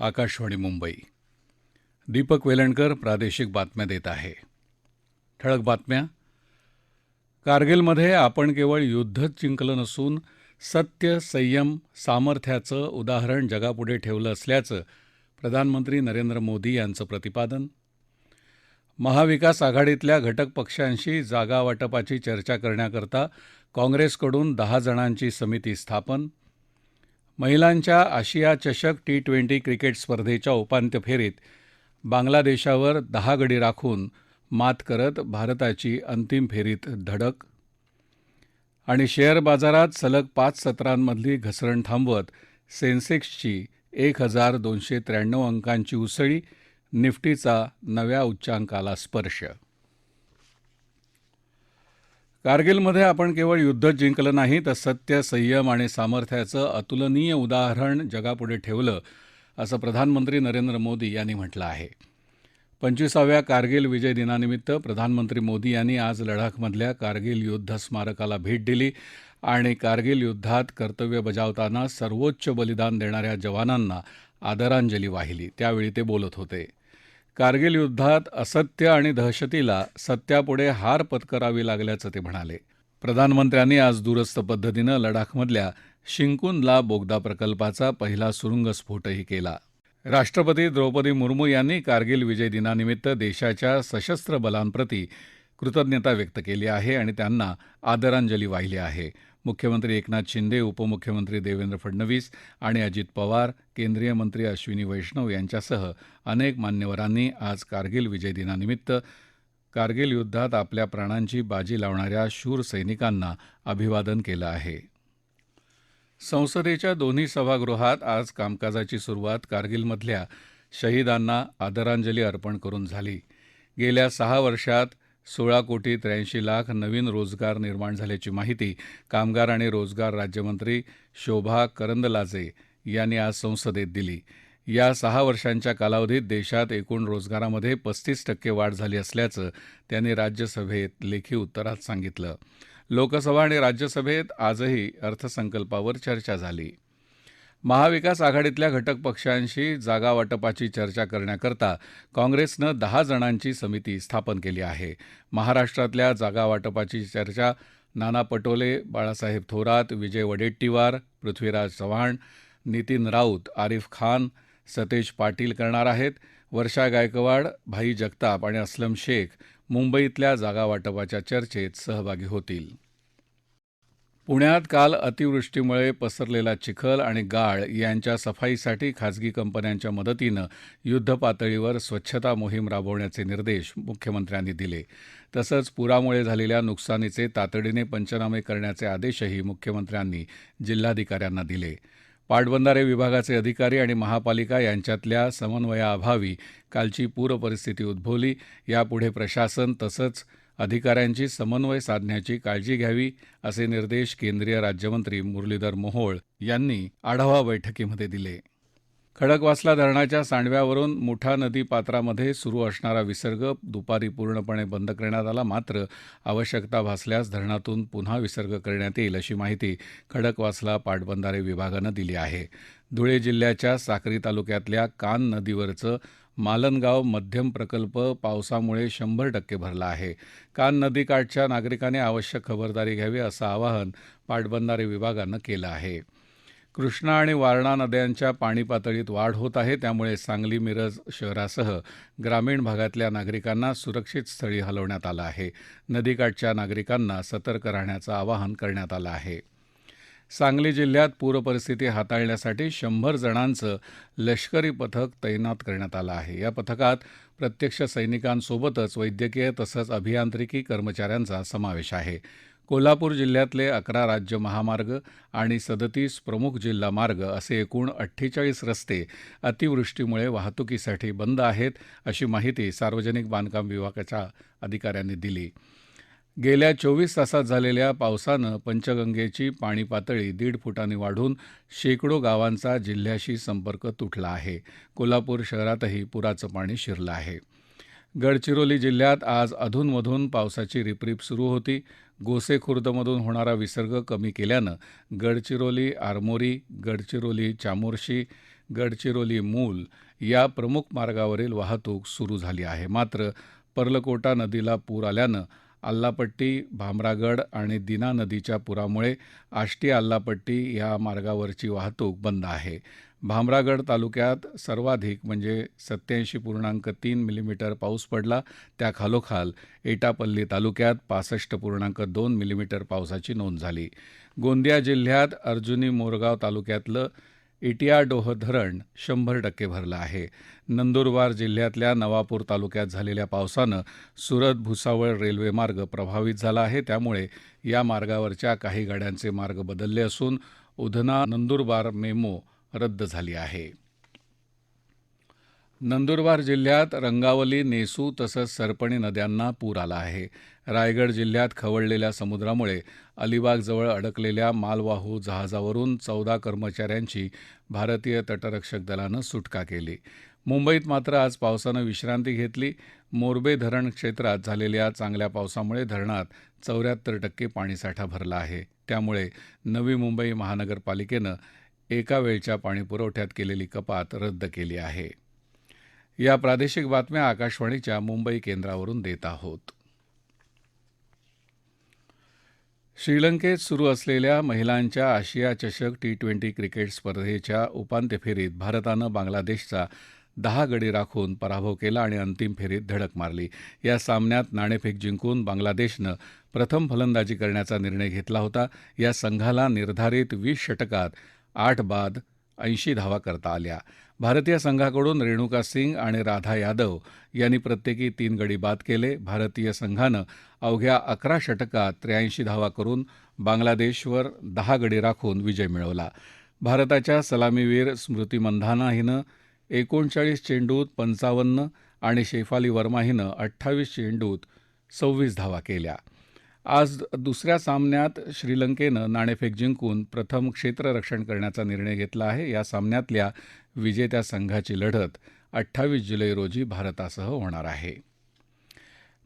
आकाशवाणी मुंबई. दीपक वेलणकर प्रादेशिक बातम्या देत आहे. ठळक बातम्या. कारगिलमध्ये आपण केवळ युद्धच जिंकलं नसून सत्य संयम सामर्थ्याचं उदाहरण जगापुढे ठेवलं असल्याचं प्रधानमंत्री नरेंद्र मोदी यांचं प्रतिपादन. महाविकास आघाडीतल्या घटक पक्षांशी जागा वाटपाची चर्चा करण्याकरता काँग्रेसकडून दहा जणांची समिती स्थापन. महिलांच्या आशिया चषक टी ट्वेंटी क्रिकेट स्पर्धेच्या उपांत्य फेरीत बांगलादेशावर दहा गडी राखून मात करत भारताची अंतिम फेरीत धडक आणि शेअर बाजारात सलग पाच सत्रांमधली घसरण थांबवत सेन्सेक्सची एक हजार दोनशे त्र्याण्णव अंकांची उसळी निफ्टीचा नव्या उच्चांकाला स्पर्श. कारगिलमध्ये आपण केवळ युद्ध जिंकलं नाही तर सत्य संयम आणि सामर्थ्याचं अतुलनीय उदाहरण जगापुढे ठेवलं असं प्रधानमंत्री नरेंद्र मोदी यांनी म्हटलं आहे. पंचवीसाव्या कारगिल विजय दिनानिमित्त प्रधानमंत्री मोदी यांनी आज लडाखमधल्या कारगिल युद्ध स्मारकाला भेट दिली आणि कारगिल युद्धात कर्तव्य बजावताना सर्वोच्च बलिदान देणाऱ्या जवानांना आदरांजली वाहिली. त्यावेळी ते बोलत होते. कारगिल युद्धात असत्य आणि दहशतीला सत्यापुढे हार पत्करावी लागल्याचं ते म्हणाले. प्रधानमंत्र्यांनी आज दूरस्थ पद्धतीनं लडाखमधल्या शिंकुनला बोगदा प्रकल्पाचा पहिला सुरुंगस्फोटही केला. राष्ट्रपती द्रौपदी मुर्मू यांनी कारगिल विजय दिनानिमित्त देशाच्या सशस्त्र बलांप्रती कृतज्ञता व्यक्त केली आहे आणि त्यांना आदरांजली वाहिली आहे. मुख्यमंत्री एकनाथ शिंदे उपमुख्यमंत्री देवेंद्र फडणवीस आणि अजित पवार केंद्रीय मंत्री अश्विनी वैष्णव यांच्यासह अनेक मान्यवरांनी आज कारगिल विजय दिनानिमित्त कारगिल युद्धात आपल्या प्राणांची बाजी लावणाऱ्या शूर सैनिकांना अभिवादन केलं आहे. संसदेच्या दोन्ही सभागृहात आज कामकाजाची सुरुवात कारगिलमधल्या शहीदांना आदरांजली अर्पण करून झाली. गेल्या सहा वर्षात सोळा कोटी त्र्याऐंशी लाख नवीन रोजगार निर्माण झाल्याची माहिती कामगार आणि रोजगार राज्यमंत्री शोभा करंदलाजे यांनी आज संसदेत दिली. या सहा वर्षांच्या कालावधीत देशात एकूण रोजगारामध्ये पस्तीस टक्के वाढ झाली असल्याचं त्यांनी राज्यसभेत लेखी उत्तरात सांगितलं. लोकसभा आणि राज्यसभेत आजही अर्थसंकल्पावर चर्चा झाली. महाविकास आघाडीतल्या घटक पक्षांशी जागा वाटपाची चर्चा करण्याकरता काँग्रेसनं दहा जणांची समिती स्थापन केली आहे. महाराष्ट्रातल्या जागा वाटपाची चर्चा नाना पटोले बाळासाहेब थोरात विजय वडेट्टीवार पृथ्वीराज चव्हाण नितीन राऊत आरिफ खान सतेज पाटील करणार आहेत. वर्षा गायकवाड भाई जगताप आणि असलम शेख मुंबईतल्या जागा वाटपाच्या चर्चेत सहभागी होतील. पुण्यात काल अतिवृष्टीमुळे पसरलेला चिखल आणि गाळ यांच्या सफाईसाठी खाजगी कंपन्यांच्या मदतीनं युद्धपातळीवर स्वच्छता मोहीम राबवण्याचे निर्देश मुख्यमंत्र्यांनी दिले. तसंच पुरामुळे झालेल्या नुकसानीचे तातडीने पंचनामे करण्याचे आदेशही मुख्यमंत्र्यांनी जिल्हाधिकाऱ्यांना दिले. पाटबंधारे विभागाचे अधिकारी आणि महापालिका यांच्यातल्या समन्वयाअभावी कालची पूरपरिस्थिती उद्भवली. यापुढे प्रशासन तसंच अधिकाऱ्यांची समन्वय साधण्याची काळजी घ्यावी असे निर्देश केंद्रीय राज्यमंत्री मुरलीधर मोहोळ यांनी आढावा बैठकीमध्ये दिले. खडकवासला धरणाच्या सांडव्यावरून मुठा नदी पात्रामध्ये सुरू असणारा विसर्ग दुपारी पूर्णपणे बंद करण्यात आला. मात्र आवश्यकता भासल्यास धरणातून पुन्हा विसर्ग करण्यात येईल अशी माहिती खडकवासला पाटबंधारे विभागानं दिली आहे. धुळे जिल्ह्याच्या साक्री तालुक्यातल्या कान नदीवरचं मालनगाव मध्यम प्रकल्प पावसामुळे शंभर टक्के भरला आहे. कान नदीकाठच्या नागरिकांनी आवश्यक खबरदारी घ्यावी असं आवाहन पाटबंधारे विभागानं केलं आहे. कृष्णा आणि वारणा नद्यांच्या पाणी पातळीत वाढ होत आहे. त्यामुळे सांगली मिरज शहरासह ग्रामीण भागातल्या नागरिकांना सुरक्षित स्थळी हलवण्यात आलं आहे. नदीकाठच्या नागरिकांना सतर्क राहण्याचं आवाहन करण्यात आलं आहे. सांगली जिल्ह्यात पूरपरिस्थिती हाताळण्यासाठी शंभर जणांचं लष्करी पथक तैनात करण्यात आलं आहे. या पथकात प्रत्यक्ष सैनिकांसोबतच वैद्यकीय तसंच अभियांत्रिकी कर्मचाऱ्यांचा समावेश आहे. कोल्हापूर जिल्ह्यातले अकरा राज्य महामार्ग आणि सदतीस प्रमुख जिल्हा मार्ग असे एकूण अठ्ठेचाळीस रस्ते अतिवृष्टीमुळे वाहतुकीसाठी बंद आहेत अशी माहिती सार्वजनिक बांधकाम विभागाच्या अधिकाऱ्यांनी दिली. गेल्या चोवीस तासात झालेल्या पावसानं पंचगंगेची पाणी पातळी दीड फुटांनी वाढून शेकडो गावांचा जिल्ह्याशी संपर्क तुटला आहे. कोल्हापूर शहरातही पुराचं पाणी शिरलं आहे. गडचिरोली जिल्ह्यात आज अधूनमधून पावसाची रिपरिप सुरू होती. गोसेखुर्दमधून होणारा विसर्ग कमी केल्यानं गडचिरोली आरमोरी गडचिरोली चामोर्शी गडचिरोली मूल या प्रमुख मार्गावरील वाहतूक सुरू झाली आहे. मात्र पर्लकोटा नदीला पूर आल्यानं आल्लापट्टी भामरागड आणि दिना नदीच्या पुरामुळे आष्टी आल्लापट्टी या मार्गावरची वाहतूक बंद आहे. भामरागड तालुक्यात सर्वाधिक म्हणजे सत्याऐंशी पूर्णांक तीन मिलीमीटर पाऊस पडला. त्याखालोखाल एटापल्ली तालुक्यात पासष्ट पूर्णांक दोन मिलीमीटर पावसाची नोंद झाली. गोंदिया जिल्ह्यात अर्जुनी मोरगाव तालुक्यातलं इटियाडोह धरण शंभर टक्के भरलं आहे. नंदुरबार जिल्ह्यातल्या नवापूर तालुक्यात झालेल्या पावसानं सुरत भुसावळ रेल्वे मार्ग प्रभावित झाला आहे. त्यामुळे या मार्गावरच्या काही गाड्यांचे मार्ग बदलले असून उधना नंदुरबार मेमो रद्द झाली आहे. नंदुरबार जिल्ह्यात रंगावली नेसू तसंच सरपणी नद्यांना पूर आला आहे. रायगड जिल्ह्यात खवळलेल्या समुद्रामुळे अलिबागजवळ अडकलेल्या मालवाहू जहाजावरून चौदा कर्मचाऱ्यांची भारतीय तटरक्षक दलानं सुटका केली. मुंबईत मात्र आज पावसानं विश्रांती घेतली. मोरबे धरण क्षेत्रात झालेल्या चांगल्या पावसामुळे धरणात चौऱ्याहत्तर टक्के पाणीसाठा भरला आहे. त्यामुळे नवी मुंबई महानगरपालिकेनं एका वेळच्या पाणीपुरवठ्यात केलेली कपात रद्द केली आहे. या प्रादेशिक बातम्या आकाशवाणीच्या मुंबई केंद्रावरून देत आहोत. श्रीलंकेत सुरू असलेल्या महिलांच्या आशिया चषक टी ट्वेंटी क्रिकेट स्पर्धेच्या उपांत्य फेरीत भारतानं बांगलादेशचा दहा गडी राखून पराभव केला आणि अंतिम फेरीत धडक मारली. या सामन्यात नाणेफेक जिंकून बांगलादेशनं प्रथम फलंदाजी करण्याचा निर्णय घेतला होता. या संघाला निर्धारित वीस षटकात आठ बाद ऐंशी धावा करता आल्या. भारतीय संघाकडून रेणुका सिंग आणि राधा यादव यांनी प्रत्येकी तीन गडी बाद केले. भारतीय संघानं अवघ्या अकरा षटकात त्र्याऐंशी धावा करून बांगलादेशवर दहा गडी राखून विजय मिळवला. भारताच्या सलामीवीर स्मृती मंधाना हिनं एकोणचाळीस चेंडूत पंचावन्न आणि शेफाली वर्मा हिनं अठ्ठावीस चेंडूत सव्वीस धावा केल्या. आज दुसऱ्या सामन्यात श्रीलंकेनं नाणेफेक जिंकून प्रथम क्षेत्ररक्षण करण्याचा निर्णय घेतला आहे. या सामन्यातल्या विजेत्या संघाची लढत अठ्ठावीस जुलै रोजी भारतासह होणार आहे.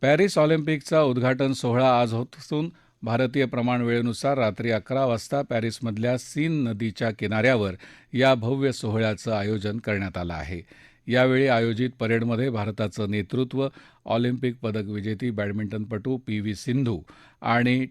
पॅरिस ऑलिम्पिकचा उद्घाटन सोहळा आज होत असून भारतीय प्रमाणवेळेनुसार रात्री अकरा वाजता पॅरिसमधल्या सीन नदीच्या किनाऱ्यावर या भव्य सोहळ्याचं आयोजन करण्यात आलं आहे. यावेळी आयोजित परेडमध्ये भारताचं नेतृत्व ऑलिम्पिक पदक विजेती बॅडमिंटनपटू पी व्ही सिंधू आणि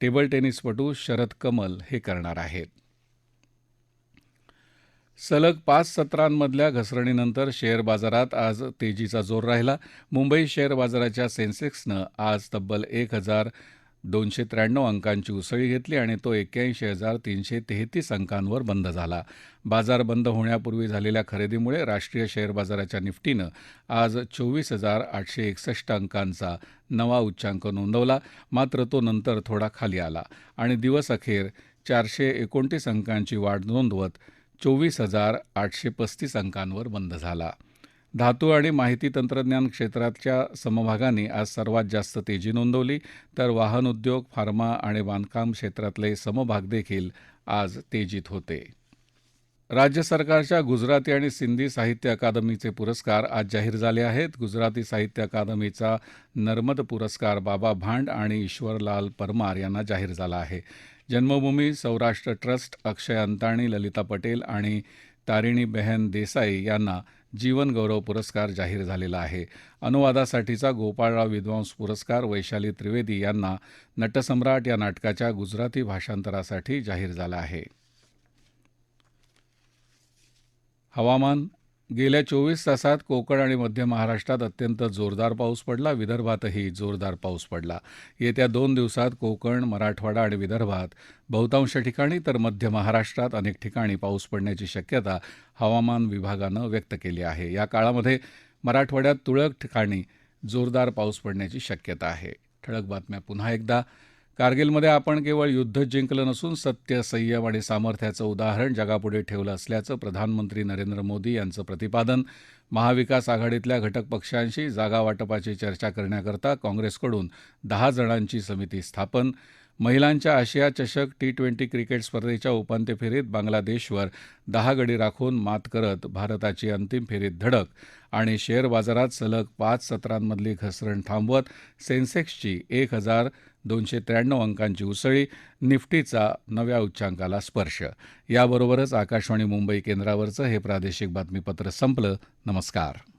टेबल टेनिसपटू शरद कमल हे करणार आहेत. सलग पाच सत्रांमधल्या घसरणीनंतर शेअर बाजारात आज तेजीचा जोर राहिला. मुंबई शेअर बाजाराच्या सेन्सेक्सनं आज तब्बल एक हजार दोनशे त्र्याण्णव अंकांची उसळी घेतली आणि तो एक्क्याऐंशी हजार तीनशे तेहतीस अंकांवर बंद झाला. बाजार बंद होण्यापूर्वी झालेल्या खरेदीमुळे राष्ट्रीय शेअर बाजाराच्या निफ्टीनं आज चोवीस हजार आठशे एकसष्ट अंकांचा नवा उच्चांक नोंदवला. मात्र तो नंतर थोडा खाली आला आणि दिवस अखेर चारशे एकोणतीस अंकांची वाढ नोंदवत चोवीस हजार आठशे पस्तीस अंकांवर बंद झाला. धातू आणि माहिती तंत्रज्ञान क्षेत्रातल्या समभागांनी आज सर्वात जास्त तेजी नोंदवली तर वाहन उद्योग फार्मा आणि बांधकाम क्षेत्रातले समभाग देखील आज तेजीत होते. राज्य सरकारच्या गुजराती आणि सिंधी साहित्य अकादमीचे पुरस्कार आज जाहीर झाले आहेत. गुजराती साहित्य अकादमीचा नर्मद पुरस्कार बाबा भांड आणि ईश्वरलाल परमार यांना जाहीर झाला आहे. जन्मभूमी सौराष्ट्र ट्रस्ट अक्षय अंताणी ललिता पटेल आणि तारिणीबेहन देसाई यांना जीवनगौरव पुरस्कार जाहीर झालेला आहे. अनुवादासाठीचा गोपाळराव विद्वांस पुरस्कार वैशाली त्रिवेदी यांना नटसम्राट या नाटकाच्या गुजराती भाषांतरासाठी जाहीर झाला आहे. हवामान गेल्या चोवीस तासात कोकण आणि मध्य महाराष्ट्रात अत्यंत जोरदार पाऊस पडला. विदर्भातही जोरदार पाऊस पडला. येत्या दोन दिवसात कोकण मराठवाडा आणि विदर्भात बहुतांश ठिकाणी तर मध्य महाराष्ट्रात अनेक ठिकाणी पाऊस पडण्याची शक्यता हवामान विभागानं व्यक्त केली आहे. या काळामध्ये मराठवाड्यात तुरळक ठिकाणी जोरदार पाऊस पडण्याची शक्यता आहे. ठळक बातम्या पुन्हा एकदा. कारगिलमध्ये आपण केवळ युद्ध जिंकलं नसून सत्य संयम आणि सामर्थ्याचं उदाहरण जगापुढे ठेवलं असल्याचं प्रधानमंत्री नरेंद्र मोदी यांचं प्रतिपादन महाविकास आघाडीतल्या घटक पक्षांशी जागावाटपाची चर्चा करण्याकरता काँग्रेसकडून दहा जणांची समिती स्थापन महिलांच्या आशिया चषक टी ट्वेंटी क्रिकेट स्पर्धेच्या उपांत्य फेरीत बांगलादेशवर दहा गडी राखून मात करत भारताची अंतिम फेरीत धडक आणि शेअर बाजारात सलग पाच सत्रांमधली घसरण थांबवत सेन्सेक्सची एक हजार दोनशे त्र्याण्णव अंकांची उसळी निफ्टीचा नव्या उच्चांकाला स्पर्श. याबरोबरच आकाशवाणी मुंबई केंद्रावरचं हे प्रादेशिक बातमीपत्र संपलं. नमस्कार.